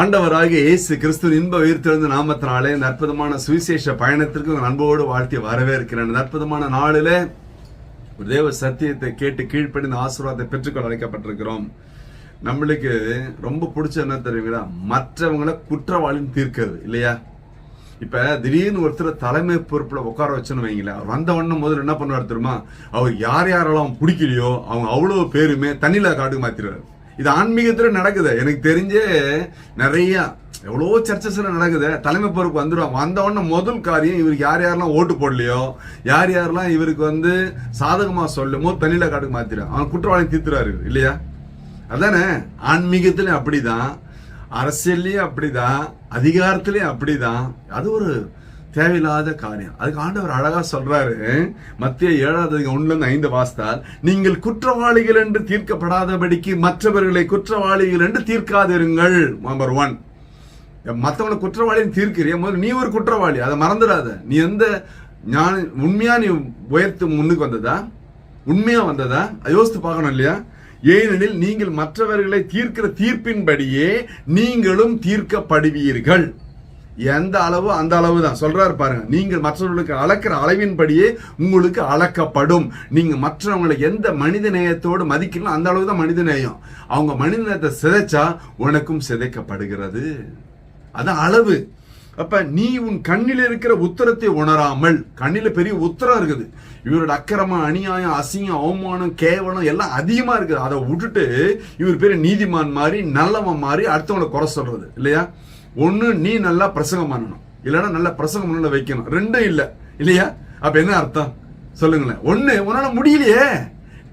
ஆண்டவராகிய இயேசு கிறிஸ்து இன்ப உயிர்த்தெழுந்த நாமத்தினாலே இந்த அற்புதமான சுவிசேஷ பயணத்திற்கு உங்கள் அன்போடு வாழ்த்தி வரவேற்கிறேன். இந்த அற்புதமான நாளில் ஒரு தேவ சத்தியத்தை கேட்டு கீழ்ப்படி இந்த ஆசீர்வாதத்தை பெற்றுக்கொள்ள அழைக்கப்பட்டிருக்கிறோம். நம்மளுக்கு ரொம்ப பிடிச்ச என்ன தெரியுங்களா? மற்றவங்களை குற்றவாளின்னு தீர்க்கிறது இல்லையா? இப்ப திடீர்னு ஒருத்தர் தலைமை பொறுப்புல உட்கார வச்சுன்னு வைங்களேன். அவர் வந்த உடனே முதல்ல என்ன பண்ணுவார் தெரியுமா? அவர் யார் யாரெல்லாம் பிடிக்கலையோ அவங்க அவ்வளவு பேருமே தண்ணியில காட்டுக்கு மாத்திடுவார். இது ஆன்மீகத்துல நடக்குது. எனக்கு தெரிஞ்சே நிறைய எவ்வளோ சர்ச்சஸ்ல நடக்குது. தலைமை பொறுப்பு வந்துடும் வந்தவொடனே முதல் காரியம் இவருக்கு யார் யாரெல்லாம் ஓட்டு போடலையோ யார் யாரெல்லாம் இவருக்கு வந்து சாதகமா சொல்லுமோ தண்ணியில் காட்டுக்கு மாத்திடும் அவன் குற்றவாளி தீர்த்துறாரு இல்லையா? அதானே? ஆன்மீகத்திலும் அப்படிதான். அரசியல்லையும் அப்படிதான். அதிகாரத்திலையும் அப்படிதான். அது ஒரு தேவையில்லாத காரியம். அதுக்கு ஆண்டவர் அழகா சொல்றாரு மத்திய ஏழாவது அதிகாரம் ஐந்து வாசித்தால் நீங்கள் குற்றவாளிகள் என்று தீர்க்கப்படாதபடிக்கு மற்றவர்களை குற்றவாளிகள் என்று தீர்க்காதிருங்கள். நம்பர் ஒன் மற்றவங்களை குற்றவாளின்னு தீர்க்கிறிய? முதல்ல நீ ஒரு குற்றவாளி அதை மறந்துடாத. நீ எந்த ஞான உண்மையா நீ உயர்த்து முன்னுக்கு வந்ததா? உண்மையா வந்ததா? யோசித்து பார்க்கணும் இல்லையா? ஏனெனில் நீங்கள் மற்றவர்களை தீர்க்கிற தீர்ப்பின்படியே நீங்களும் தீர்க்கப்படுவீர்கள். எந்த அளவு அந்த அளவு தான் சொல்றாரு பாருங்க நீங்கள் மற்றவர்களுக்கு அளக்கிற அளவின்படியே உங்களுக்கு அளக்கப்படும். நீங்க மற்றவங்களை எந்த மனித நேயத்தோடு மதிக்கலாம் அந்த அளவு தான் மனித நேயம். அவங்க மனித நேயத்தை சிதைச்சா உனக்கும் சிதைக்கப்படுகிறது. அதான் அளவு. அப்ப நீ உன் கண்ணில் இருக்கிற உத்தரத்தை உணராமல் கண்ணில பெரிய உத்தரம் இருக்குது. இவரோட அக்கிரமம் அநியாயம் அசிங்கம் அவமானம் கேவலம் எல்லாம் அதிகமா இருக்குது. அதை விட்டுட்டு இவர் பேரு நீதிமான் மாதிரி நல்லவன் மாதிரி அடுத்தவங்களை குறை சொல்றது இல்லையா? ஒண்ணு நீ நல்லா பிரசங்கம் பண்ணணும். இல்லைன்னா நல்லா பிரசங்கம் பண்ணல வைக்கணும். ரெண்டும் இல்லை இல்லையா? அப்ப என்ன அர்த்தம்? சொல்லுங்களேன். ஒண்ணு உன்னால முடியலையே.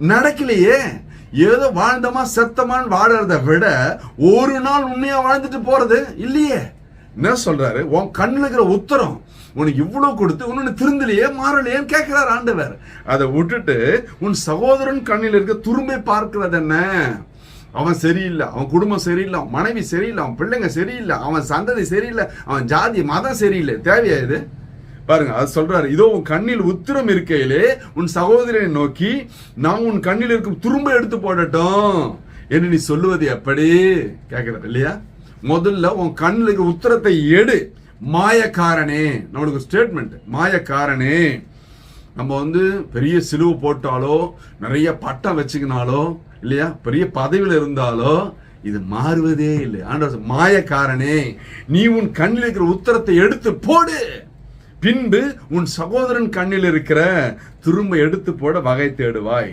நடக்கலையே. ஏதோ வாழ்ந்தமா செத்தமான்னு வாழறத விட ஒரு நாள் உண்மையா வாழ்ந்துட்டு போறது இல்லையே. என்ன சொல்றாரு? உன் கண்ணில் இருக்கிற உத்தரம் உனக்கு இவ்வளவு கொடுத்து உன்னு திருந்தலையே மாறலையேன்னு கேட்கிறார் ஆண்டவர். அதை விட்டுட்டு உன் சகோதரன் கண்ணில் இருக்க துரும்பை பார்க்கிறது என்ன? அவன் சரியில்லை அவன் குடும்பம் சரியில்லை அவன் மனைவி சரியில்லை அவன் பிள்ளைங்க சரியில்லை அவன் சந்ததி சரியில்லை அவன் ஜாதி மதம் சரியில்லை. தேவையா இது? பாருங்க அது சொல்றாரு இதோ உன் கண்ணில் உத்திரம் இருக்கையிலே உன் சகோதரனை நோக்கி நான் உன் கண்ணில் இருக்கும் துரும்ப எடுத்து போடட்டும். என்று நீ சொல்லுவது எப்படி? கேட்கிறார் இல்லையா? முதல்ல உன் கண்ணில் உத்தரத்தை எடு. மாயக்காரனே. நம்மளுக்கு ஸ்டேட்மெண்ட் மாயக்காரனே. நம்ம வந்து பெரிய சிலுவை போட்டாலோ நிறைய பட்டம் வச்சுக்கினாலோ இல்லையா? பெரிய பதவியில் இருந்தாலோ இது மாறுவதே இல்லை. ஆண்டவர் மாயக்காரனே நீ உன் கண்ணில் இருக்கிற உத்தரத்தை எடுத்து போடு. பின்பு உன் சகோதரன் கண்ணில் இருக்கிற திரும்ப எடுத்து போட வகை தேடுவாய்.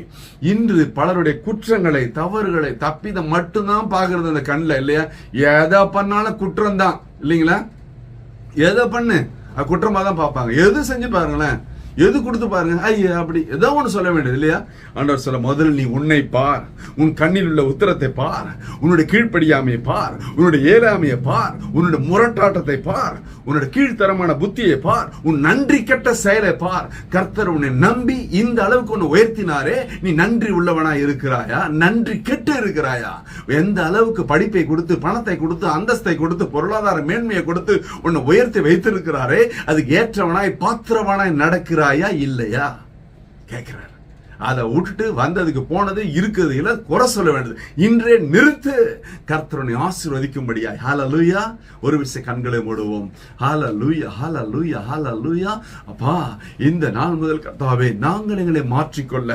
இன்று பலருடைய குற்றங்களை தவறுகளை தப்பிதை மட்டும்தான் பாக்குறது அந்த கண்ணில் இல்லையா? எதை பண்ணாலும் குற்றம் தான் இல்லைங்களா? எதை பண்ணு? குற்றமாக குற்றமா தான் பார்ப்பாங்க. எது செஞ்சு பாருங்களேன். எது கொடுத்து பாருங்க? ஐயா அப்படி. ஏதோ ஒன்று சொல்ல வேண்டியது இல்லையா? ஆண்டவர் சொல்ல முதல்ல நீ உன்னை பார். உன் கண்ணில் உள்ள உத்தரத்தை பார். உன்னுடைய கீழ்ப்படியாமையை பார். உன்னுடைய ஏழாமையை பார். உன்னுடைய முரட்டாட்டத்தை பார். உன்னுடைய கீழ்த்தரமான புத்தியை பார். உன் நன்றி கெட்ட செயலை பார். கர்த்தர் உன்னை நம்பி இந்த அளவுக்கு உன்னை உயர்த்தினாரே. நீ நன்றி உள்ளவனா இருக்கிறாயா? நன்றி கெட்ட இருக்கிறாயா எந்த அளவுக்கு படிப்பை கொடுத்து பணத்தை கொடுத்து அந்தஸ்தை கொடுத்து பொருளாதார மேன்மையை கொடுத்து உன்னை உயர்த்தி வைத்திருக்கிறாரே அதுக்கு ஏற்றவனாய் பாத்திரவனாய் நடக்கிறாயா இல்லையா? கேட்கிறார். அதை விட்டுட்டு வந்ததுக்கு போனது இருக்குது இல்லை குறை சொல்ல வேண்டியது. இன்றே நிறுத்து. கர்த்தரனை ஆசீர்வதிக்கும்படியா லூயா ஒரு விஷய கண்களை மூடுவோம். லூயா ஹாலா லூயா அப்பா இந்த நாள் முதல் கர்த்தாவே நாங்கள் எங்களை மாற்றிக்கொள்ள.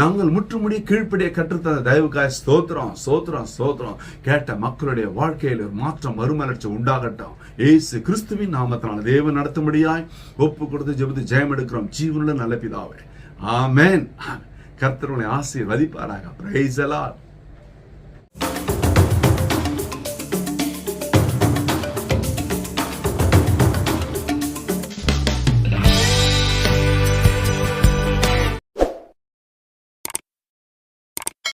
நாங்கள் முற்றுமுடிய கீழ்ப்படிய கற்றுத்தந்த தயவுக்காய் ஸ்தோத்திரம் ஸ்தோத்திரம் ஸ்தோத்திரம். கேட்ட மக்களுடைய வாழ்க்கையில் ஒரு மாற்றம் மறுமலர்ச்சி உண்டாகட்டும். ஏசு கிறிஸ்துவின் நாமத்தினால தேவன் நடத்தும்படியாய் ஒப்பு கொடுத்து ஜெபித்து ஜெயம் எடுக்கிறோம் ஜீவனுள்ள நல்ல பிதாவே. ஆமேன். கர்த்தருடைய ஆசீர்வதிப்பாராக. Price allot